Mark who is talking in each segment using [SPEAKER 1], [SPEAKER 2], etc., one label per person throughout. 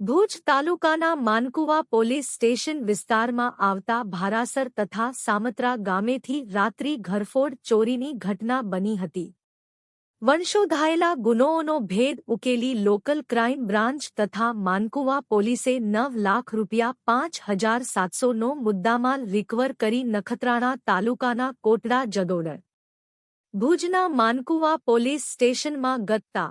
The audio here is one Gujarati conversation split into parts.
[SPEAKER 1] ભુજ તાલુકાના માનકુવા પોલીસ સ્ટેશન વિસ્તારમાં આવતા ભારાસર તથા સામત્રા ગામેથી રાત્રિ ઘરફોડ ચોરીની ઘટના બની હતી. વંશોધાયેલા ગુનોઓનો ભેદ ઉકેલી લોકલ ક્રાઇમ બ્રાન્ચ તથા માનકુવા પોલીસે નવ લાખ રૂપિયા પાંચ હજાર સાતસોનો મુદ્દામાલ રિકવર કરી નખત્રાણા તાલુકાના કોટડા જગોડર. ભુજના માનકુવા પોલીસ સ્ટેશનમાં ગત્તા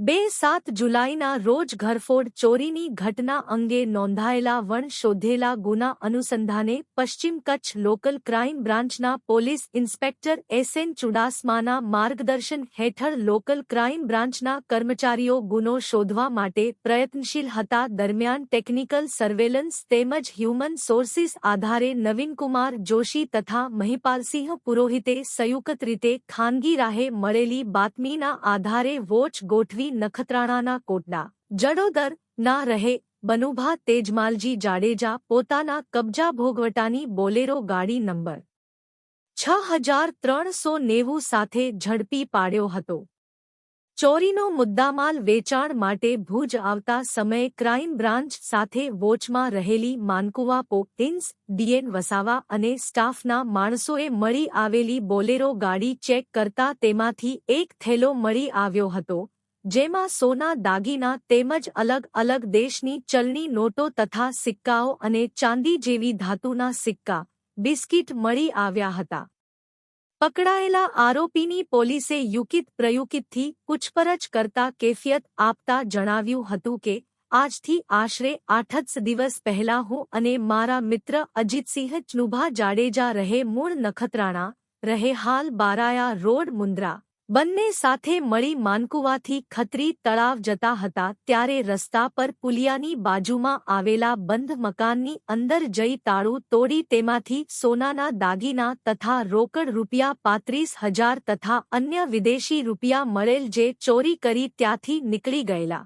[SPEAKER 1] બે સાત જુલાઈના રોજ ઘરફોડ ચોરીની ઘટના અંગે નોંધાયેલા વણ શોધેલા ગુના અનુસંધાને પશ્ચિમ કચ્છ લોકલ ક્રાઇમ બ્રાન્ચના પોલીસ ઇન્સ્પેક્ટર એસએન ચુડાસમાના માર્ગદર્શન હેઠળ લોકલ ક્રાઇમ બ્રાન્ચના કર્મચારીઓ ગુનો શોધવા માટે પ્રયત્નશીલ હતા. દરમિયાન ટેકનિકલ સર્વેલન્સ તેમજ હ્યુમન સોર્સિસ આધારે નવીનકુમાર જોશી તથા મહિપાલસિંહ પુરોહિતે સંયુક્ત રીતે ખાનગી રાહે મળેલી બાતમીના આધારે વોચ ગોઠવી નખત્રાણાના કોટડા જડોદર ના રહે. બનુભા તેજમાલજી જાડેજા પોતાના કબજા ભોગવટાની બોલેરો ગાડી નંબર છ હજાર ત્રણસો નેવું સાથે ઝડપી પાડ્યો હતો. ચોરીનો મુદ્દામાલ વેચાણ માટે ભુજ આવતા સમયે ક્રાઇમ બ્રાન્ચ સાથે વોચમાં રહેલી માનકુવા પોટિન્સ ડીએન વસાવા અને સ્ટાફના માણસોએ મળી આવેલી બોલેરો ગાડી ચેક કરતા તેમાંથી એક થેલો મળી આવ્યો હતો. જેમાં સોના, દાગીના તેમજ અલગ અલગ દેશની ચલણી નોટો તથા સિક્કાઓ અને ચાંદી જેવી ધાતુના સિક્કા, બિસ્કીટ મળી આવ્યા હતા. પકડાયેલા આરોપીની પોલીસે યુકિત પ્રયુકિતથી પૂછપરછ કરતા કેફિયત આપતા જણાવ્યું હતું કે, આજથી આશરે આઠ દિવસ પહેલા હું અને મારા મિત્ર અજીતસિંહ ચનુભા જાડેજા રહે મૂળ નખત્રાણા, રહે હાલ બારાયા રોડ મુન્દ્રા બંને સાથે મળી માનકુવાથી ખત્રી તળાવ જતા હતા ત્યારે રસ્તા પર પુલિયાની બાજુમાં આવેલા બંધ મકાનની અંદર જઈ તાળું તોડી તેમાંથી સોનાના દાગીના તથા રોકડ રૂપિયા પાંત્રીસ હજાર તથા અન્ય વિદેશી રૂપિયા મળેલ જે ચોરી કરી ત્યાંથી નીકળી ગયેલા.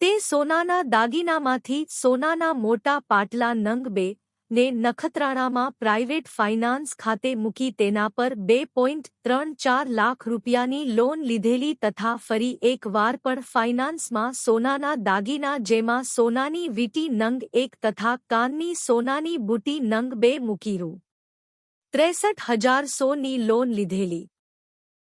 [SPEAKER 1] તે સોનાના દાગીનામાંથી સોનાના મોટા પાટલા નંગ બે ને નખત્રાણામાં પ્રાઇવેટ ફાઇનાન્સ ખાતે મૂકી તેના પર બે પોઈન્ટ ત્રણ ચાર લાખ રૂપિયાની લોન લીધેલી તથા ફરી એક વાર પણ ફાઇનાન્સમાં સોનાના દાગીના જેમાં સોનાની વીટી નંગ એક તથા કાનની સોનાની બુટી નંગ બે મૂકી રૂ ત્રેસઠ હજાર સોની લોન લીધેલી.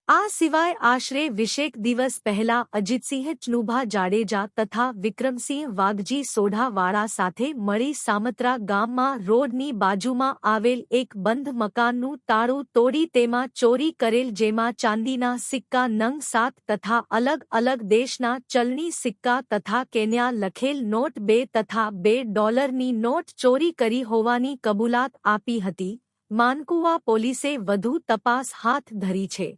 [SPEAKER 1] આ સિવાય આશરે વિશેક દિવસ પહેલા અજીતસિંહ ચનુભા જાડેજા તથા વિક્રમસિંહ વાઘજી સોઢાવાળા સાથે મળી સામત્રા ગામમાં રોડની બાજુમાં આવેલ એક બંધ મકાનનું તાળું તોડી તેમાં ચોરી કરેલ જેમાં ચાંદીના સિક્કા નંગ સાત તથા અલગ અલગ દેશના ચલણી સિક્કા તથા કેન્યા લખેલ નોટ બે તથા બે ડોલરની નોટ ચોરી કરી હોવાની કબૂલાત આપી હતી. માનકુવા પોલીસે વધુ તપાસ હાથ ધરી છે.